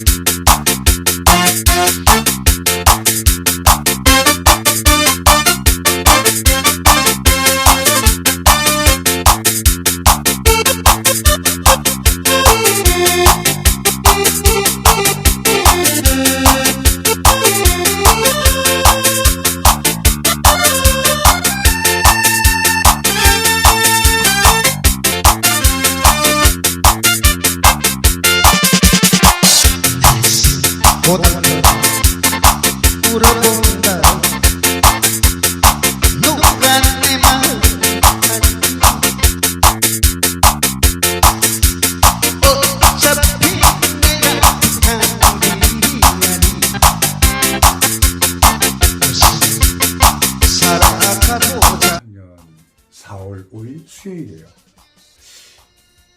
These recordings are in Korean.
고단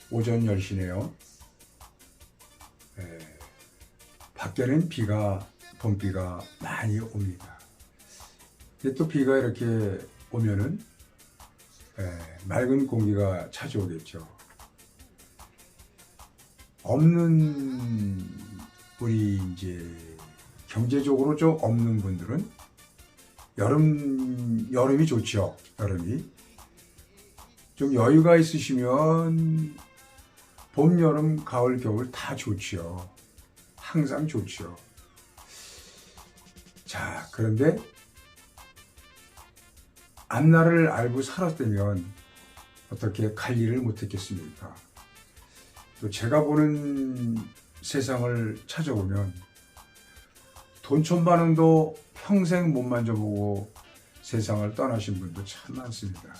오전 10시네요. 예, 밖에는 비가, 봄비가 많이 옵니다. 또 비가 이렇게 오면은 예, 맑은 공기가 찾아오겠죠. 없는 우리 이제 경제적으로 좀 없는 분들은 여름 여름이 좋죠. 여름이 좀 여유가 있으시면 봄, 여름, 가을, 겨울 다 좋죠. 항상 좋죠. 자, 그런데 앞날을 알고 살았다면 어떻게 갈 일을 못했겠습니까? 또 제가 보는 세상을 찾아보면 돈 천만 원도 평생 못 만져보고 세상을 떠나신 분도 참 많습니다.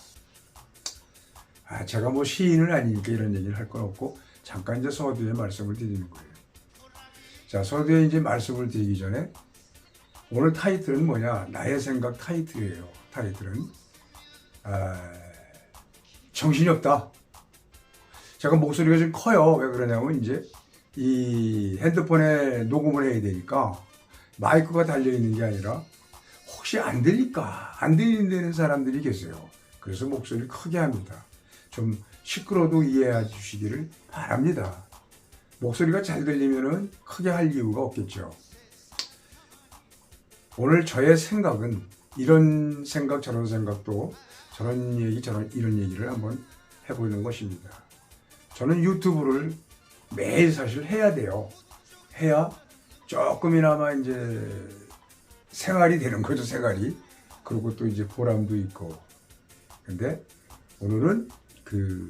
아, 제가 뭐 시인은 아니니까 이런 얘기를 할 건 없고 잠깐 이제 서두에 말씀을 드리는 거예요. 자, 서두에 이제 말씀을 드리기 전에 오늘 타이틀은 뭐냐? 나의 생각 타이틀이에요. 타이틀은 아, 정신이 없다. 제가 목소리가 좀 커요. 왜 그러냐면 이제 이 핸드폰에 녹음을 해야 되니까 마이크가 달려 있는 게 아니라 혹시 안 들릴까 안 들리는 사람들이 계세요. 그래서 목소리를 크게 합니다. 좀 시끄러도 이해해 주시기를 바랍니다. 목소리가 잘 들리면은 크게 할 이유가 없겠죠. 오늘 저의 생각은 이런 생각 저런 생각도 저런 얘기 저런 이런 얘기를 한번 해보는 것입니다. 저는 유튜브를 매일 사실 해야 돼요. 해야 조금이나마 이제 생활이 되는 거죠, 생활이. 그리고 또 이제 보람도 있고. 근데 오늘은 그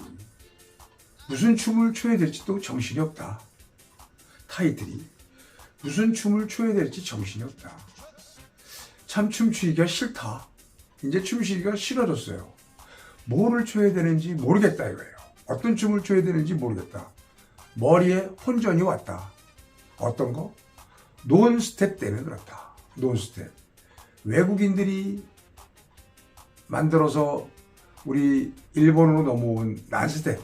무슨 춤을 춰야 될지도 정신이 없다. 타이틀이 무슨 춤을 춰야 될지 정신이 없다. 참 춤추기가 싫다. 이제 춤추기가 싫어졌어요. 뭐를 춰야 되는지 모르겠다 이거예요. 어떤 춤을 춰야 되는지 모르겠다. 머리에 혼전이 왔다. 어떤 거? 논스텝 때문에 그렇다. 논스텝. 외국인들이 만들어서 우리 일본으로 넘어온 난스텝.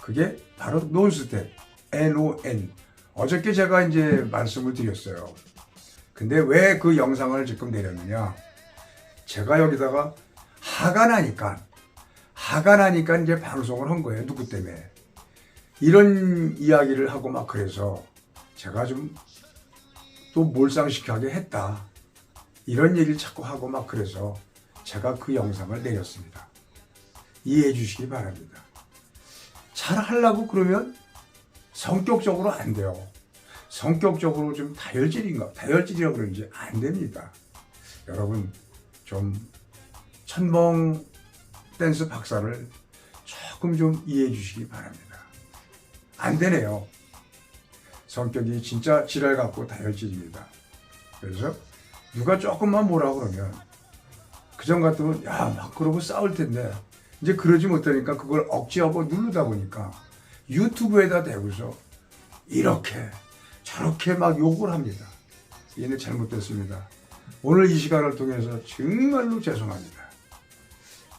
그게 바로 논스텝. N-O-N. 어저께 제가 이제 말씀을 드렸어요. 근데 왜 그 영상을 지금 내렸느냐? 제가 여기다가 화가 나니까, 화가 나니까 이제 방송을 한 거예요. 누구 때문에. 이런 이야기를 하고 막 그래서 제가 좀 또 몰상식하게 했다. 이런 얘기를 자꾸 하고 막 그래서 제가 그 영상을 내렸습니다. 이해해 주시기 바랍니다. 잘 하려고 그러면 성격적으로 안 돼요. 성격적으로 좀 다혈질인가, 다혈질이라고 그러는지 안 됩니다. 여러분, 좀 천봉 댄스 박사를 조금 좀 이해해 주시기 바랍니다. 안 되네요. 성격이 진짜 지랄 같고 다혈질입니다. 그래서 누가 조금만 뭐라 그러면 그전 같으면 야 막 그러고 싸울 텐데 이제 그러지 못하니까 그걸 억지하고 누르다 보니까 유튜브에다 대고서 이렇게 저렇게 막 욕을 합니다. 얘네 잘못됐습니다. 오늘 이 시간을 통해서 정말로 죄송합니다.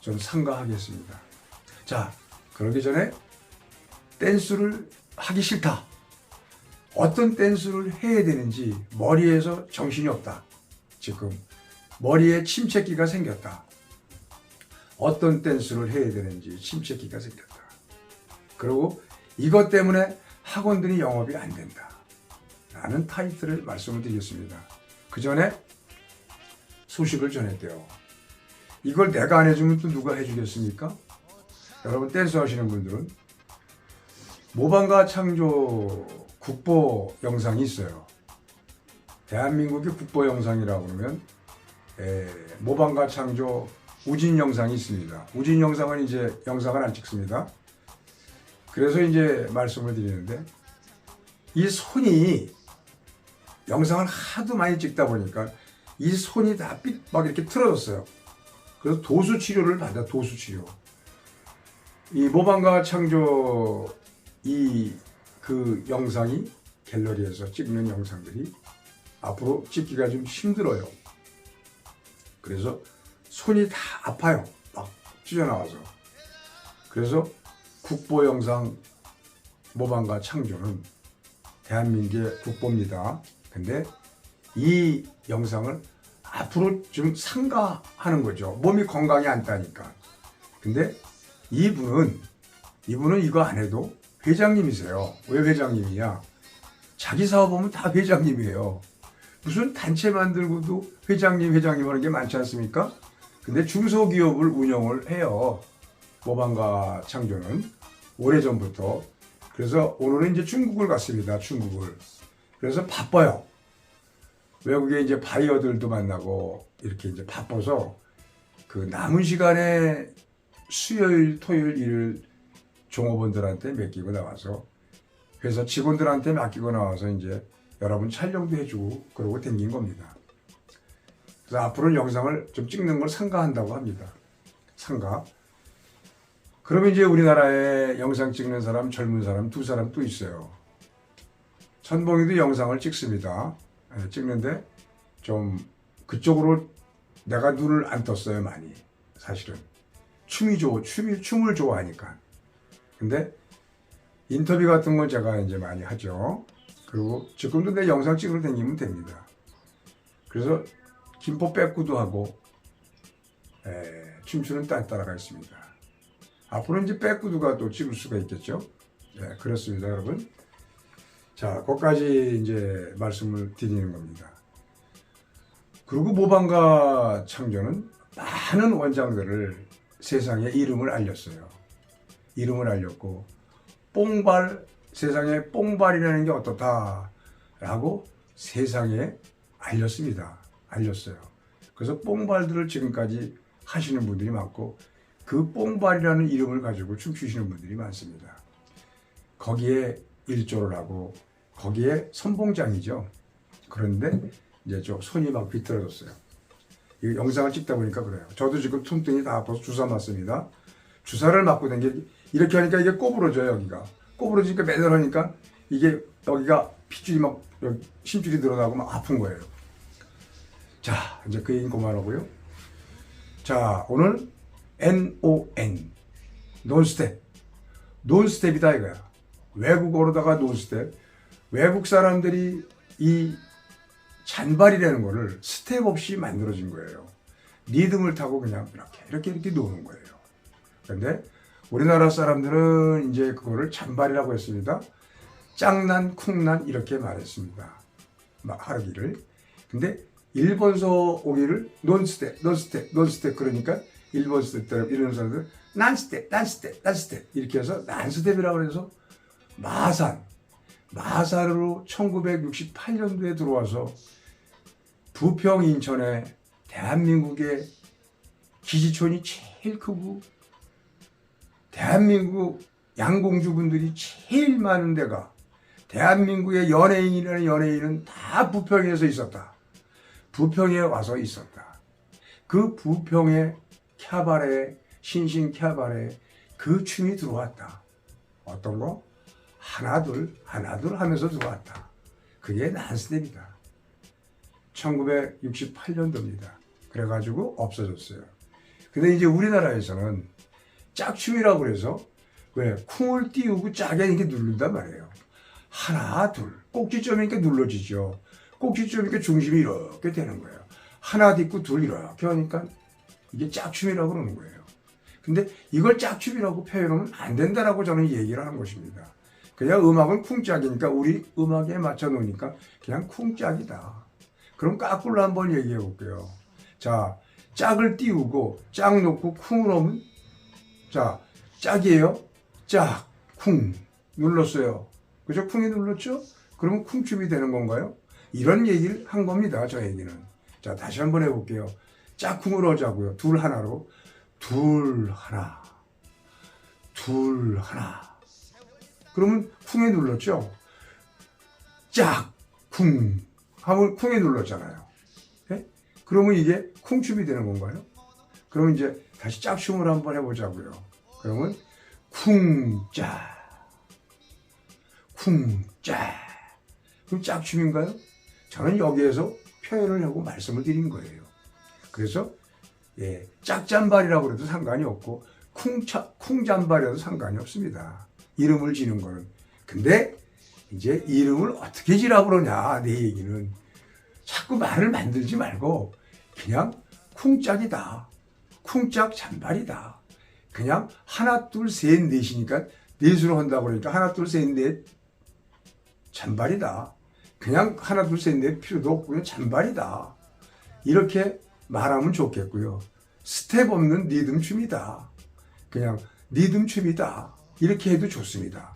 좀 상가하겠습니다. 자, 그러기 전에 댄스를 하기 싫다. 어떤 댄스를 해야 되는지 머리에서 정신이 없다. 지금 머리에 침체기가 생겼다. 어떤 댄스를 해야 되는지 침체기가 생겼다. 그리고 이것 때문에 학원들이 영업이 안 된다. 라는 타이틀을 말씀을 드리겠습니다. 그 전에 소식을 전했대요. 이걸 내가 안 해주면 또 누가 해주겠습니까? 여러분 댄스 하시는 분들은 모방가 창조 국보 영상이 있어요. 대한민국의 국보 영상이라고 그러면 에, 모방가 창조 우진 영상이 있습니다. 우진 영상은 이제 영상을 안 찍습니다. 그래서 이제 말씀을 드리는데 이 손이 영상을 하도 많이 찍다 보니까 이 손이 다막 이렇게 틀어졌어요. 그래서 도수 치료를 받아 도수 치료. 이 모방가 창조 이 그 영상이 갤러리에서 찍는 영상들이 앞으로 찍기가 좀 힘들어요. 그래서 손이 다 아파요. 막 찢어나와서. 그래서 국보 영상 모방가 창조는 대한민국의 국보입니다. 근데 이 영상을 앞으로 좀 상가하는 거죠. 몸이 건강이 안 따니까. 근데 이분은 이분은 이거 안 해도 회장님이세요. 왜 회장님이냐? 자기 사업 보면 다 회장님이에요. 무슨 단체 만들고도 회장님 회장님 하는 게 많지 않습니까? 근데 중소기업을 운영을 해요. 모방가 창조는 오래전부터. 그래서 오늘은 이제 중국을 갔습니다. 중국을. 그래서 바빠요. 외국에 이제 바이어들도 만나고 이렇게 이제 바빠서 그 남은 시간에 수요일, 토요일, 일을 종업원들한테 맡기고 나와서 회사 직원들한테 맡기고 나와서 이제 여러분 촬영도 해주고 그러고 댕긴 겁니다. 그래서 앞으로는 영상을 좀 찍는 걸 상가한다고 합니다. 상가. 그러면 이제 우리나라에 영상 찍는 사람, 젊은 사람 두 사람 또 있어요. 천봉이도 영상을 찍습니다. 예, 찍는데 좀 그쪽으로 내가 눈을 안 떴어요 많이 사실은 춤이 좋 춤이 춤을 좋아하니까 근데 인터뷰 같은 걸 제가 이제 많이 하죠 그리고 지금도 내 영상 찍으러 다니면 됩니다 그래서 김포 빼꾸도 하고 에, 춤추는 딸 따라가 있습니다 앞으로 이제 빼꾸두가 또 찍을 수가 있겠죠 예, 그렇습니다 여러분 자, 거기까지 이제 말씀을 드리는 겁니다. 그리고 모방가 창조는 많은 원장들을 세상에 이름을 알렸어요. 이름을 알렸고, 뽕발, 세상에 뽕발이라는 게 어떻다라고 세상에 알렸습니다. 알렸어요. 그래서 뽕발들을 지금까지 하시는 분들이 많고, 그 뽕발이라는 이름을 가지고 춤추시는 분들이 많습니다. 거기에 일조를 하고 거기에 선봉장이죠. 그런데 이제 저 손이 막 비틀어졌어요. 이 영상을 찍다 보니까 그래요. 저도 지금 손등이 다 아파서 주사 맞습니다. 주사를 맞고 댕기 이렇게 하니까 이게 꼬부러져요 여기가. 꼬부러지니까 매달하니까 이게 여기가 핏줄이 막 심줄이 늘어나고 막 아픈 거예요. 자 이제 그 얘기 그만하고요. 자 오늘 N-O-N 논스텝 논스텝이다 이거야. 외국어로다가 논스텝 외국 사람들이 이 잔발이라는 거를 스텝 없이 만들어진 거예요. 리듬을 타고 그냥 이렇게 이렇게 이렇게 노는 거예요. 그런데 우리나라 사람들은 이제 그거를 잔발이라고 했습니다. 짱난, 쿵난 이렇게 말했습니다. 막 하기를. 근데 일본서 오기를 논스텝, 논스텝, 논스텝 그러니까 일본 스텝 이런 사람들 난스텝, 난스텝, 난스텝 이렇게 해서 난스텝이라고 해서 마산, 마산으로 1968년도에 들어와서 부평 인천에 대한민국의 기지촌이 제일 크고 대한민국 양공주분들이 제일 많은 데가 대한민국의 연예인이라는 연예인은 다 부평에서 있었다. 부평에 와서 있었다. 그 부평의 캬바레, 신신 캬바레 그 춤이 들어왔다. 어떤 거? 하나둘 하나둘 하면서 들어왔다. 그게 난스텝이다. 1968년도입니다. 그래가지고 없어졌어요. 근데 이제 우리나라에서는 짝춤이라고 그래서 왜 쿵을 띄우고 짜게 이렇게 누른단 말이에요. 하나 둘 꼭지점이니까 눌러지죠. 꼭지점이니까 중심이 이렇게 되는 거예요. 하나 딛고 둘 이렇게 하니까 이게 짝춤이라고 그러는 거예요. 근데 이걸 짝춤이라고 표현하면 안 된다라고 저는 얘기를 하는 것입니다. 그냥 음악은 쿵짝이니까 우리 음악에 맞춰 놓으니까 그냥 쿵짝이다. 그럼 까꿀로 한번 얘기해 볼게요. 자, 짝을 띄우고 짝 놓고 쿵을 하면 자, 짝이에요. 짝, 쿵 눌렀어요. 그죠? 쿵이 눌렀죠? 그러면 쿵춤이 되는 건가요? 이런 얘기를 한 겁니다. 저 얘기는. 자, 다시 한번 해볼게요. 짝쿵으로 하자고요. 둘 하나로. 둘 하나. 둘 하나. 그러면 쿵에 눌렀죠? 짝, 쿵. 하면 쿵에 눌렀잖아요. 예? 그러면 이게 쿵춤이 되는 건가요? 그러면 이제 다시 짝춤을 한번 해보자고요. 그러면 쿵짜. 그럼 짝춤인가요? 저는 여기에서 표현을 하고 말씀을 드린 거예요. 그래서 예, 짝잠발이라고 해도 상관이 없고 쿵차, 쿵잠발이라도 상관이 없습니다. 이름을 지는 거는. 근데 이제 이름을 어떻게 지라고 그러냐 내 얘기는 자꾸 말을 만들지 말고 그냥 쿵짝이다. 쿵짝 잔발이다. 그냥 하나 둘 셋 넷이니까 넷으로 한다고 그러니까 하나 둘 셋 넷 잔발이다. 그냥 하나 둘셋넷 필요도 없고 그냥 잔발이다. 이렇게 말하면 좋겠고요. 스텝 없는 리듬 춤이다. 그냥 리듬 춤이다. 이렇게 해도 좋습니다.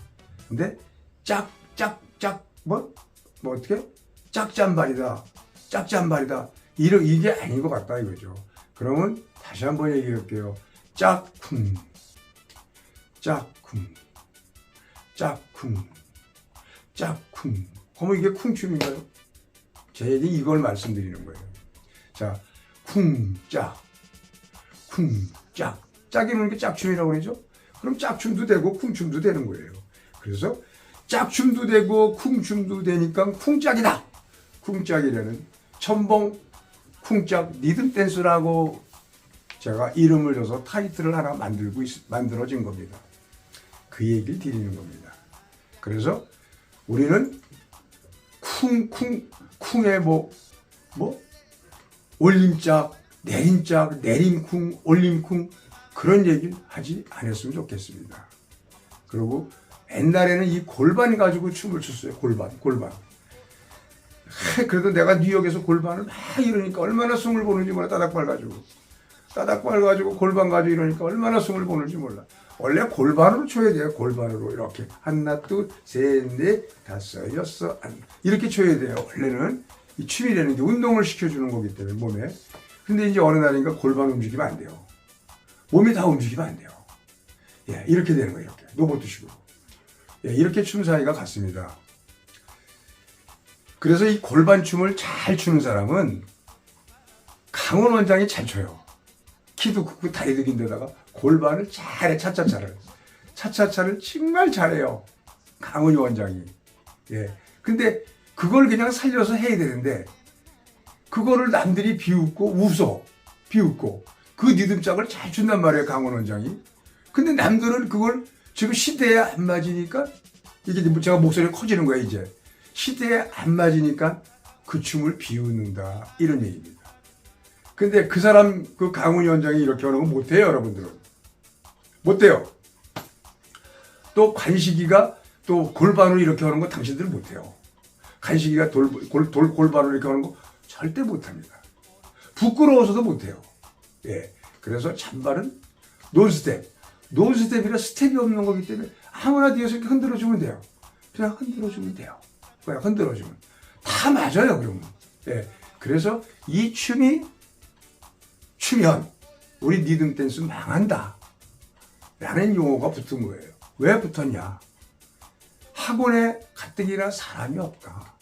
근데 짝, 짝, 짝, 뭐, 뭐 어떻게? 짝잠발이다. 짝잠발이다. 이러, 이게 아닌 것 같다 이거죠. 그러면 다시 한번 얘기해 볼게요. 짝쿵, 짝쿵, 짝쿵, 짝쿵. 그러면 이게 쿵춤인가요? 제 얘기 이걸 말씀드리는 거예요. 자, 쿵짝, 쿵짝. 짝이는 게 짝춤이라고 그러죠? 그럼 짝춤도 되고 쿵춤도 되는 거예요. 그래서 짝춤도 되고 쿵춤도 되니까 쿵짝이다. 쿵짝이라는 첨벙 쿵짝 리듬 댄스라고 제가 이름을 줘서 타이틀을 하나 만들고 있, 만들어진 겁니다. 그 얘기를 드리는 겁니다. 그래서 우리는 쿵쿵 쿵의 뭐뭐 올림짝 내림짝 내림쿵 올림쿵 그런 얘기를 하지 않았으면 좋겠습니다. 그리고 옛날에는 이 골반 가지고 춤을 췄어요. 골반, 골반. 하, 그래도 내가 뉴욕에서 골반을 막 이러니까 얼마나 숨을 보는지 몰라. 따닥발 가지고. 따닥발 가지고 골반 가지고 이러니까 얼마나 숨을 보는지 몰라. 원래 골반으로 쳐야 돼요. 골반으로 이렇게 하나, 둘, 셋, 넷, 다섯, 여섯, 한 이렇게 쳐야 돼요. 원래는 이 춤이라는 게 운동을 시켜주는 거기 때문에 몸에. 근데 이제 어느 날인가 골반 움직이면 안 돼요. 몸이 다 움직이면 안 돼요. 예, 이렇게 되는 거예요. 이렇게 로봇식으로. 예, 이렇게 춤 사이가 같습니다. 그래서 이 골반 춤을 잘 추는 사람은 강원 원장이 잘 춰요. 키도 크고 다리도 긴 데다가 골반을 잘해 차차차를 차차차를 정말 잘해요. 강훈이 원장이. 예. 근데 그걸 그냥 살려서 해야 되는데 그거를 남들이 비웃고 웃어 비웃고 그 리듬짝을 잘 준단 말이에요 강원 원장이. 근데 남들은 그걸 지금 시대에 안 맞으니까 이게 제가 목소리가 커지는 거야 이제 시대에 안 맞으니까 그 춤을 비웃는다 이런 얘기입니다. 근데 그 사람 그 강훈 원장이 이렇게 하는 거 못해요 여러분들은 못 돼요. 또 관식이가 또 골반으로 이렇게 하는 거 당신들은 못해요. 간식이가 돌, 골, 돌, 골반으로 이렇게 하는 거 절대 못 합니다. 부끄러워서도 못 해요. 예. 그래서 잔발은 논스텝. 논스텝이라 스텝이 없는 거기 때문에 아무나 뒤에서 이렇게 흔들어주면 돼요. 그냥 흔들어주면 돼요. 그냥 흔들어주면. 다 맞아요, 그러면. 예. 그래서 이 춤이 추면 우리 리듬 댄스 망한다. 라는 용어가 붙은 거예요. 왜 붙었냐? 학원에 가뜩이나 사람이 없다.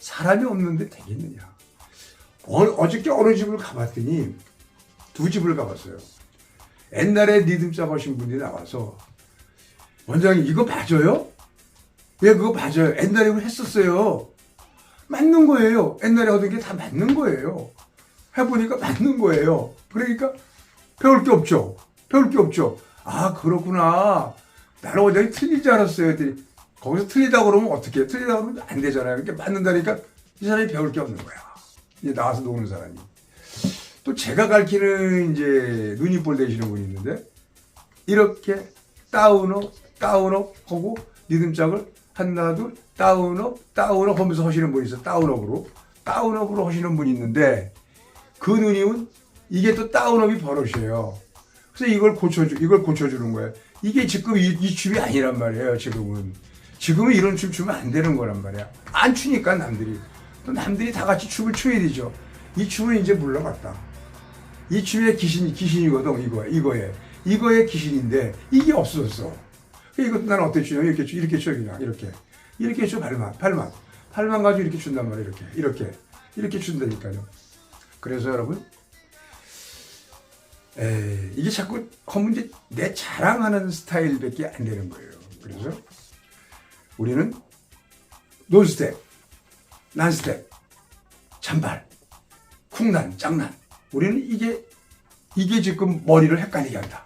사람이 없는데 되겠느냐? 어, 어저께 어느 집을 가봤더니 두 집을 가봤어요. 옛날에 리듬 잡으신 분이 나와서 원장님 이거 맞아요? 예, 그거 맞아요. 옛날에 그거 했었어요. 맞는 거예요. 옛날에 하던 게 다 맞는 거예요. 해보니까 맞는 거예요. 그러니까 배울 게 없죠. 배울 게 없죠. 아, 그렇구나. 나는 원장님 틀릴 줄 알았어요. 했더니 거기서 틀리다 그러면 어떻게 해? 틀리다 그러면 안 되잖아요. 이렇게 맞는다니까 이 사람이 배울 게 없는 거야. 이제 나와서 노는 사람이. 또 제가 가르치는 이제 눈이 볼 되시는 분이 있는데 이렇게 다운업 다운업 하고 리듬짝을 하나 둘 다운업 다운업 하면서 하시는 분이 있어 다운업으로 다운업으로 하시는 분이 있는데 그 누님은 이게 또 다운업이 버릇이에요. 그래서 이걸 고쳐주 이걸 고쳐주는 거예요. 이게 지금 이, 이 춤이 아니란 말이에요. 지금은 지금은 이런 춤 추면 안 되는 거란 말이야. 안 추니까 남들이 또 남들이 다 같이 춤을 춰야 되죠. 이 춤은 이제 물러갔다. 이 춤의 귀신 귀신이거든 이거 이거에 이거의 귀신인데 이게 없어졌어. 그러니까 이것도 나는 어떻게 추냐 이렇게 추 이렇게 추 그냥 이렇게 이렇게 추 발만 발만 발만 가지고 이렇게 춘단 말이야 이렇게 이렇게 이렇게 춘다니까요. 그래서 여러분 에 이게 자꾸 이제 내 자랑하는 스타일밖에 안 되는 거예요. 그래서 우리는 논스텝, 난스텝, 잔발, 쿵난, 짱난. 우리는 이게 이게 지금 머리를 헷갈리게 한다.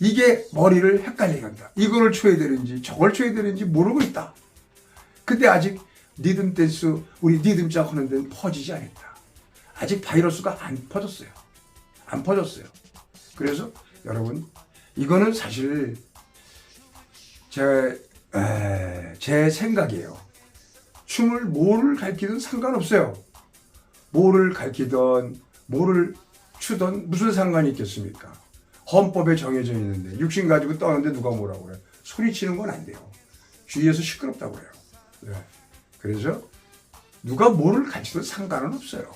이게 머리를 헷갈리게 한다. 이거를 쳐야 되는지 저걸 쳐야 되는지 모르고 있다. 근데 아직 리듬 댄스 우리 리듬 짝 하는 데는 퍼지지 않았다. 아직 바이러스가 안 퍼졌어요. 안 퍼졌어요. 그래서 여러분 이거는 사실 제, 에, 제 생각이에요. 춤을 뭐를 가르치든 상관없어요. 뭐를 가르치던 뭐를 추던 무슨 상관이 있겠습니까? 헌법에 정해져 있는데 육신 가지고 떠는데 누가 뭐라고 그래? 소리치는 건 안 돼요. 주위에서 시끄럽다고 그래요. 네. 그래서 누가 뭐를 가르치든 상관은 없어요.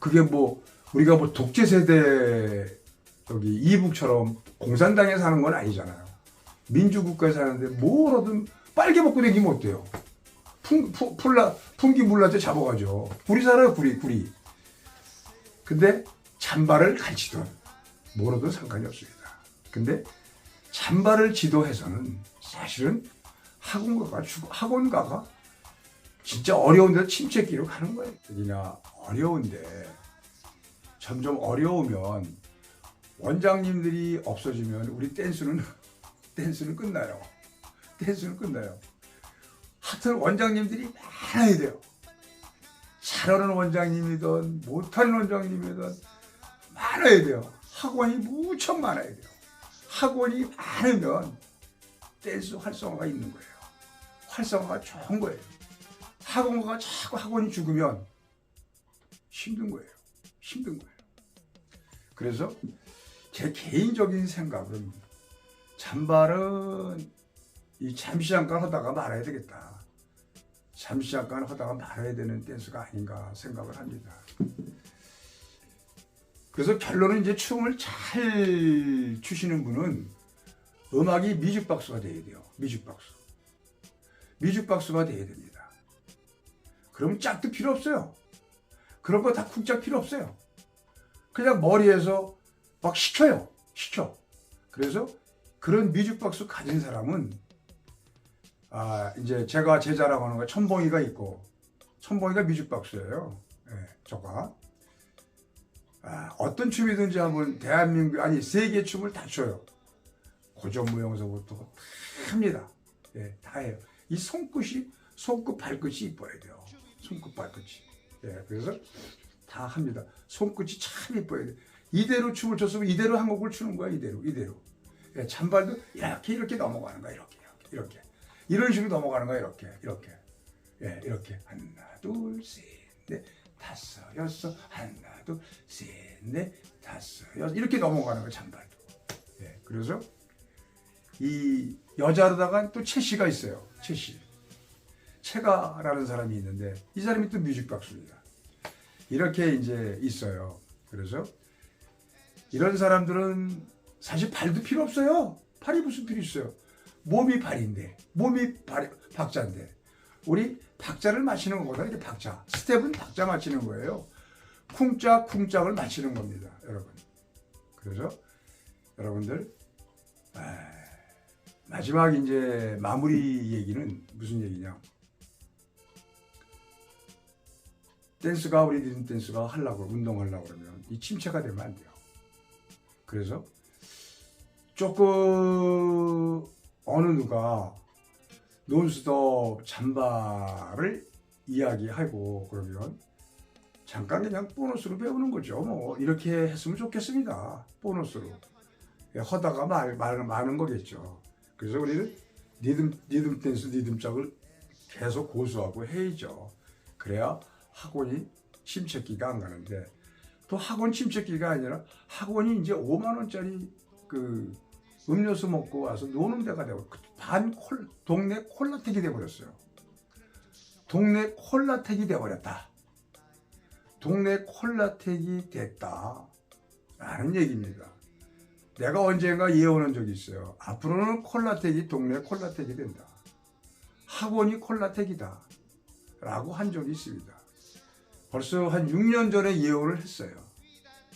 그게 뭐 우리가 뭐 독재 세대 여기 이북처럼 공산당에 사는 건 아니잖아요. 민주국가에 사는데 뭐라든 빨개 먹고 다니면 어때요? 풍, 푸, 풀라, 풍기 물라때 잡아가죠. 구리 살아요, 구리, 구리. 근데 잔발을 가르치던 뭐라도 상관이 없습니다. 근데 잔발을 지도해서는 사실은 학원가가, 주- 학원가가 진짜 어려운 데서 침체기로 가는 거예요. 여기나 어려운데 점점 어려우면 원장님들이 없어지면 우리 댄스는 댄스는 끝나요. 댄스는 끝나요. 하여튼 원장님들이 많아야 돼요. 잘하는 원장님이든 못하는 원장님이든 많아야 돼요. 학원이 무척 많아야 돼요. 학원이 많으면 댄스 활성화가 있는 거예요. 활성화가 좋은 거예요. 학원가가 자꾸 학원이 죽으면 힘든 거예요. 힘든 거예요. 그래서 제 개인적인 생각은 잔발은 이 잠시 잠깐 하다가 말아야 되겠다. 잠시 잠깐 하다가 말아야 되는 댄스가 아닌가 생각을 합니다. 그래서 결론은 이제 춤을 잘 추시는 분은 음악이 미죽박수가 돼야 돼요. 미죽박수. 미죽박수가 돼야 됩니다. 그럼 짝도 필요 없어요. 그런 거 다 쿵짝 필요 없어요. 그냥 머리에서 막 시켜요. 시켜. 그래서 그런 미죽박수 가진 사람은 아 이제 제가 제자라고 하는 거 천봉이가 있고 천봉이가 미죽박수예요. 예, 저가 아, 어떤 춤이든지 한번 대한민국 아니 세계 춤을 다 춰요. 고전무용서부터 다 합니다. 예, 다 해요. 이 손끝이 손끝 발끝이 이뻐야 돼요. 손끝 발끝이. 예, 그래서 다 합니다. 손끝이 참 이뻐야 돼. 이대로 춤을 췄으면 이대로 한 곡을 추는 거야 이대로 이대로. 예, 잔발도 이렇게 이렇게 넘어가는 거야 이렇게 이렇게 이런 식으로 넘어가는 거야 이렇게 이렇게 예 이렇게 하나 둘 셋 넷 다섯 여섯 하나 둘 셋 넷 다섯 여섯 이렇게 넘어가는 거야 잔발도. 예 그래서 이 여자로다가 또 채씨가 있어요 채씨. 채가라는 사람이 있는데 이 사람이 또 뮤직박수입니다. 이렇게 이제 있어요. 그래서 이런 사람들은 사실 발도 필요 없어요. 팔이 무슨 필요 있어요. 몸이 발인데, 몸이 발, 박자인데. 우리 박자를 맞히는 것보다 이렇게 박자. 스텝은 박자 맞히는 거예요. 쿵짝, 쿵짝을 맞히는 겁니다. 여러분. 그래서 여러분들, 아, 마지막 이제 마무리 얘기는 무슨 얘기냐. 댄스가 우리 리듬 댄스가 하려고 운동하려고 그러면 이 침체가 되면 안 돼요. 그래서 조금 어느 누가 논스톱 잠바를 이야기하고 그러면 잠깐 그냥 보너스로 배우는 거죠. 뭐 이렇게 했으면 좋겠습니다. 보너스로 예, 허다가 말, 말 많은 거겠죠. 그래서 우리는 리듬 리듬 댄스 리듬 짝을 계속 고수하고 해야죠. 그래야 학원이 침체기가 안 가는데 또 학원 침체기가 아니라 학원이 이제 5만 원짜리 그 음료수 먹고 와서 노는 데가 되고 반 콜, 동네 콜라텍이 돼버렸어요. 동네 콜라텍이 돼버렸다. 동네 콜라텍이 됐다. 라는 얘기입니다. 내가 언젠가 예언한 적이 있어요. 앞으로는 콜라텍이 동네 콜라텍이 된다. 학원이 콜라텍이다. 라고 한 적이 있습니다. 벌써 한 6년 전에 예언을 했어요.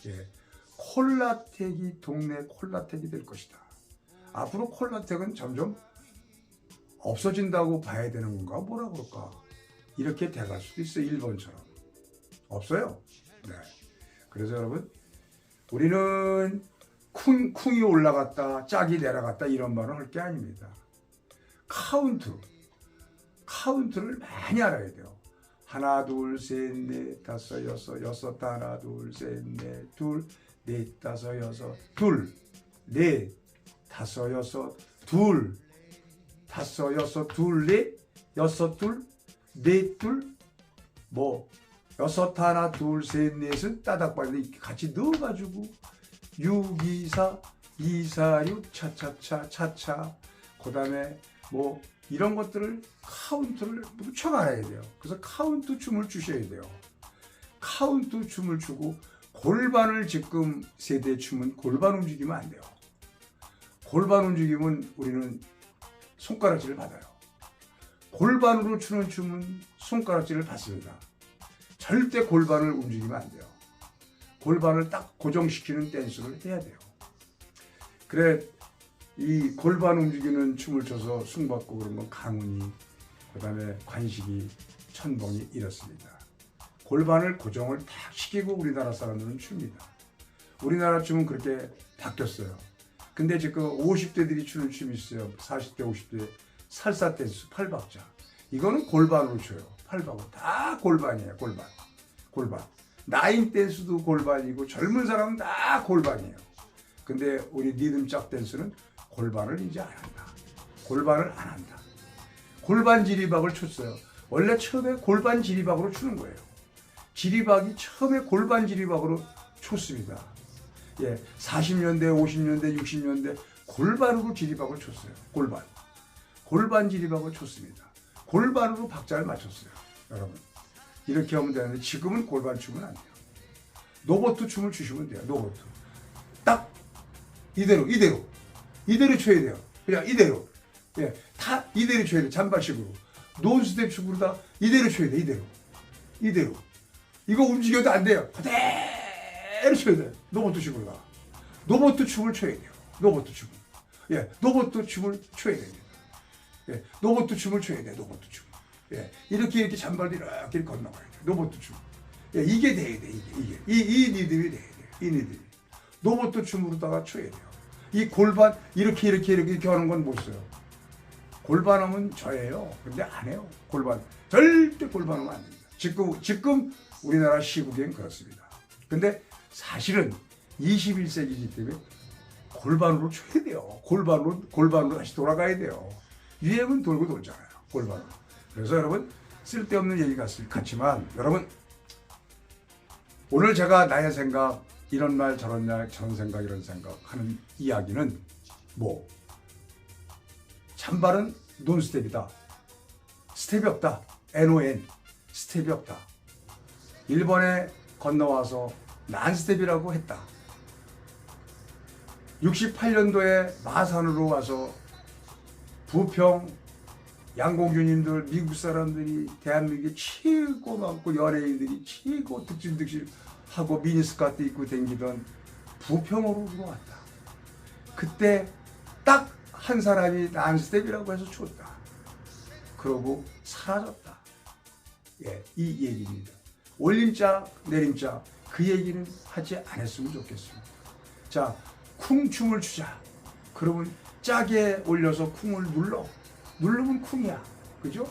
예. 콜라텍이 동네 콜라텍이 될 것이다. 앞으로 콜라텍은 점점 없어진다고 봐야 되는 건가? 뭐라 그럴까? 이렇게 돼갈 수도 있어요. 일본처럼. 없어요. 네. 그래서 여러분, 우리는 쿵, 쿵이 올라갔다, 짝이 내려갔다 이런 말을 할 게 아닙니다. 카운트. 카운트를 많이 알아야 돼요. 하나, 둘, 셋, 넷, 다섯, 여섯, 여섯, 하나, 둘, 셋, 넷, 둘, 넷, 다섯, 여섯, 둘, 넷, 다섯, 여섯, 둘, 다섯, 여섯, 둘, 넷, 여섯, 둘, 넷, 둘, 뭐, 여섯, 하나, 둘, 셋, 넷은 따닥바닥 같이 넣어가지고 6, 2, 4, 2, 4, 6, 차차차, 차차, 그 다음에 뭐 이런 것들을 카운트를 무척 알아야 돼요. 그래서 카운트 춤을 추셔야 돼요. 카운트 춤을 추고 골반을 지금 세대 춤은 골반 움직이면 안 돼요. 골반 움직이면 우리는 손가락질을 받아요. 골반으로 추는 춤은 손가락질을 받습니다. 절대 골반을 움직이면 안 돼요. 골반을 딱 고정시키는 댄스를 해야 돼요. 그래 이 골반 움직이는 춤을 춰서 승받고 그런 건 강훈이 그 다음에 관식이 천봉이 이렇습니다. 골반을 고정을 탁 시키고 우리나라 사람들은 춥니다. 우리나라 춤은 그렇게 바뀌었어요. 근데 지금 50대들이 추는 춤이 있어요. 40대, 50대 살사 댄스 팔박자. 이거는 골반으로 춰요. 팔박은 다 골반이에요. 골반. 골반. 나인 댄스도 골반이고 젊은 사람은 다 골반이에요. 근데 우리 리듬 짝 댄스는 골반을 이제 안 한다. 골반을 안 한다. 골반 지리박을 췄어요. 원래 처음에 골반 지리박으로 추는 거예요. 지리박이 처음에 골반 지리박으로 췄습니다. 예, 40년대, 50년대, 60년대 골반으로 지리박을 췄어요. 골반. 골반 지리박을 췄습니다. 골반으로 박자를 맞췄어요. 여러분. 이렇게 하면 되는데 지금은 골반 춤은 안 돼요. 노보트 춤을 추시면 돼요. 노보트. 딱 이대로 이대로 이대로 쳐야 돼요. 그냥 이대로. 예, 다 이대로 쳐야 돼. 잔바식으로. 논스텝 춤으로 다 이대로 쳐야 돼. 이대로. 이대로. 이거 움직여도 안 돼요. 그대로 쳐야 돼. 노보트 춤으로 다. 노보트 춤을 춰야 돼요. 노보트 춤을. 예, 노보트 춤을 춰야 됩니다. 예, 노보트 춤을 춰야 돼. 노보트 춤. 예, 이렇게 이렇게 잔발도 이렇게 건너가야 돼. 노보트 춤. 예, 이게 돼야 돼. 이게 이게 이, 이 리듬이 돼야 돼. 이 리듬. 노보트 춤으로다가 춰야 돼요. 이 골반 이렇게 이렇게 이렇게 이렇게 하는 건 못 써요. 골반하면 저예요. 근데 안 해요. 골반 절대 골반하면 안 됩니다. 지금 지금 우리나라 시국엔 그렇습니다. 근데 사실은 21세기이기 때문에 골반으로 쳐야 돼요. 골반으로 골반으로 다시 돌아가야 돼요. 유행은 돌고 돌잖아요. 골반으로. 그래서 여러분 쓸데없는 얘기 같- 같지만 여러분 오늘 제가 나의 생각 이런 말 저런 말 저런 생각 이런 생각 하는 이야기는 뭐 찬발은 논스텝이다. 스텝이 없다. NON 스텝이 없다. 일본에 건너와서 난스텝이라고 했다. 68년도에 마산으로 와서 부평 양공주님들 미국 사람들이 대한민국에 최고 많고 연예인들이 최고 득실득실 하고 미니스커트 입고 댕기던 부평으로 들어왔다. 그때 딱 한 사람이 난스텝이라고 해서 줬다. 그러고 사라졌다. 예, 이 얘기입니다. 올림자, 내림자 그 얘기는 하지 않았으면 좋겠습니다. 자, 쿵춤을 추자. 그러면 짜게 올려서 쿵을 눌러. 누르면 쿵이야. 그죠?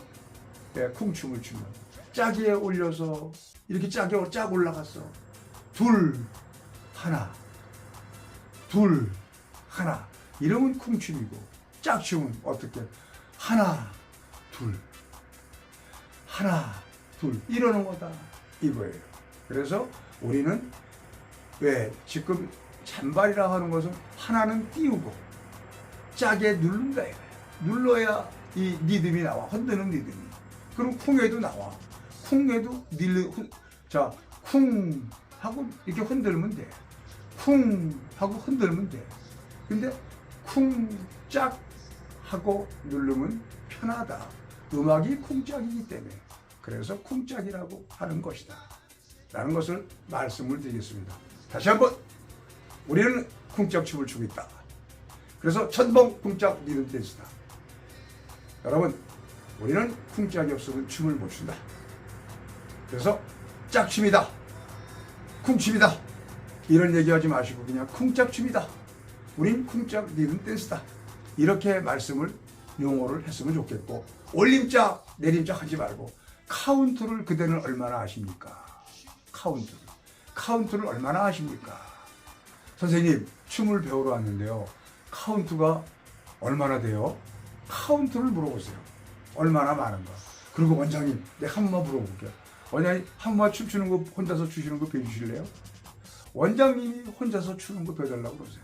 예, 쿵춤을 추면. 짜게 올려서 이렇게 짜게 쫙 올라갔어. 둘, 하나. 둘, 하나. 이러면 쿵춤이고. 짝 추면 어떻게? 하나, 둘, 하나, 둘 이러는 거다 이거예요. 그래서 우리는 왜 지금 잔발이라 하는 것은 하나는 띄우고 짜게 누른다 이거예요. 눌러야 이 리듬이 나와 흔드는 리듬이. 그럼 쿵에도 나와. 쿵에도 닐르 자, 쿵 하고 이렇게 흔들면 돼. 쿵 하고 흔들면 돼. 근데 쿵짝 하고 누르면 편하다. 음악이 쿵짝이기 때문에. 그래서 쿵짝이라고 하는 것이다. 라는 것을 말씀을 드리겠습니다. 다시 한번 우리는 쿵짝 춤을 추고 있다. 그래서 천봉 쿵짝 리듬 댄스다. 여러분, 우리는 쿵짝이 없으면 춤을 못 춘다. 그래서 짝춤이다. 쿵춤이다. 이런 얘기하지 마시고 그냥 쿵짝춤이다. 우린 쿵짝 리듬 댄스다. 이렇게 말씀을 용어를 했으면 좋겠고 올림짝 내림짝 하지 말고 카운트를 그대는 얼마나 아십니까? 카운트를. 카운트를 얼마나 아십니까? 선생님, 춤을 배우러 왔는데요. 카운트가 얼마나 돼요? 카운트를 물어보세요. 얼마나 많은가? 그리고 원장님, 내가 한 번만 물어볼게요. 원장님, 한 번만 춤추는 거 혼자서 추시는 거 배우실래요? 원장님이 혼자서 추는 거 배워달라고 그러세요.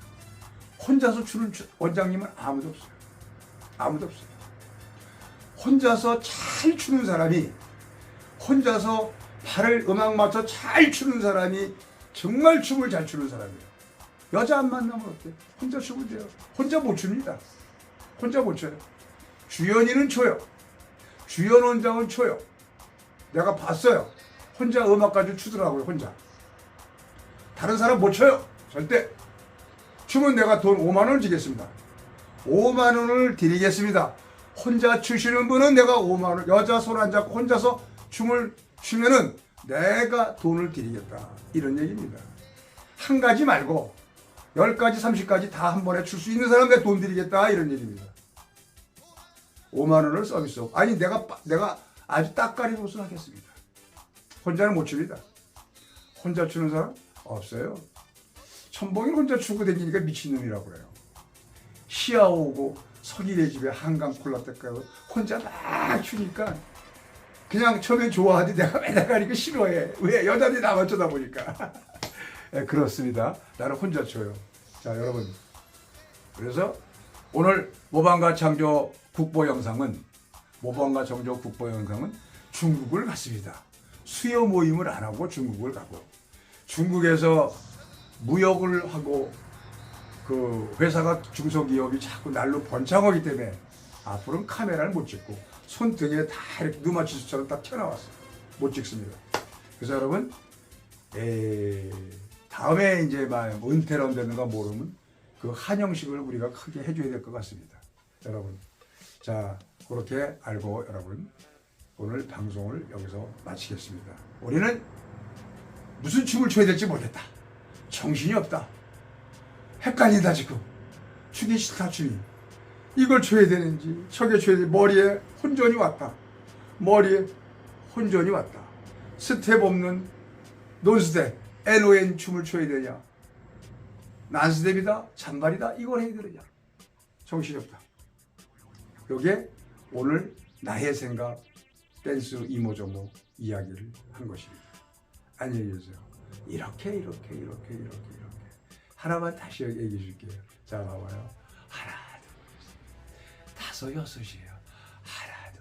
혼자서 추는 추- 원장님은 아무도 없어요. 아무도 없어요. 혼자서 잘 추는 사람이 혼자서 발을 음악 맞춰 잘 추는 사람이 정말 춤을 잘 추는 사람이에요. 여자 안 만나면 어때? 혼자 추면 돼요. 혼자 못 춥니다. 혼자 못 춰요. 주연이는 춰요. 주연 원장은 춰요. 내가 봤어요. 혼자 음악 가지고 추더라고요. 혼자. 다른 사람 못 춰요. 절대. 춤은 내가 돈 5만 원을 주겠습니다. 5만 원을 드리겠습니다. 혼자 추시는 분은 내가 5만 원, 여자 손 안 잡고 혼자서 춤을 추면은 내가 돈을 드리겠다. 이런 얘기입니다. 한 가지 말고 10가지, 30가지 다 한 번에 출 수 있는 사람 내가 돈 드리겠다. 이런 얘기입니다. 5만 원을 서비스. 아니, 내가, 빠- 내가 아주 딱가리로서 하겠습니다. 혼자는 못 춥니다. 혼자 추는 사람? 없어요. 천봉이 혼자 추고 다니니까 미친놈이라고 그래요. 시야 오고 서기네 집에 한강 콜라 때까지 혼자 막 추니까 그냥 처음에 좋아하는데 내가 맨날 가니까 싫어해. 왜? 여자들이 나만 쳐다보니까. 네, 그렇습니다. 나는 혼자 쳐요. 자, 여러분. 그래서 오늘 모방과 창조 국보 영상은 모방과 창조 국보 영상은 중국을 갔습니다. 수요 모임을 안 하고 중국을 가고 중국에서 무역을 하고 그 회사가 중소기업이 자꾸 날로 번창하기 때문에 앞으로는 카메라를 못 찍고 손등에 다 이렇게 누마치수처럼 딱 튀어나왔어요. 못 찍습니다. 그래서 여러분 에, 다음에 이제 막 은퇴를 언제는가 모르면 그 한영식을 우리가 크게 해줘야 될 것 같습니다. 여러분 자 그렇게 알고 여러분 오늘 방송을 여기서 마치겠습니다. 우리는 무슨 춤을 춰야 될지 모르겠다. 정신이 없다. 헷갈린다 지금. 추기 싫다 춤이. 이걸 춰야 되는지 저게 춰야 되는지 머리에 혼전이 왔다. 머리에 혼전이 왔다. 스텝 없는 논스텝 NON 춤을 춰야 되냐. 난스텝이다 잔발이다 이걸 해야 되느냐. 정신이 없다. 요게 오늘 나의 생각 댄스 이모저모 이야기를 한 것입니다. 안녕히 계세요. 이렇게 이렇게 이렇게 이렇게 이렇게 하나만 다시 얘기해 줄게요. 자 봐봐요. 하나 둘 다섯 여섯이에요. 하나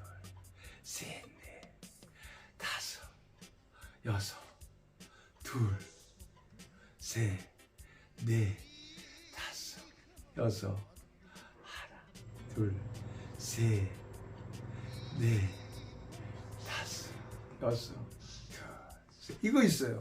둘셋넷 다섯 여섯 둘셋넷 다섯 여섯 하나 둘셋 넷 다섯 여섯. 이거 있어요.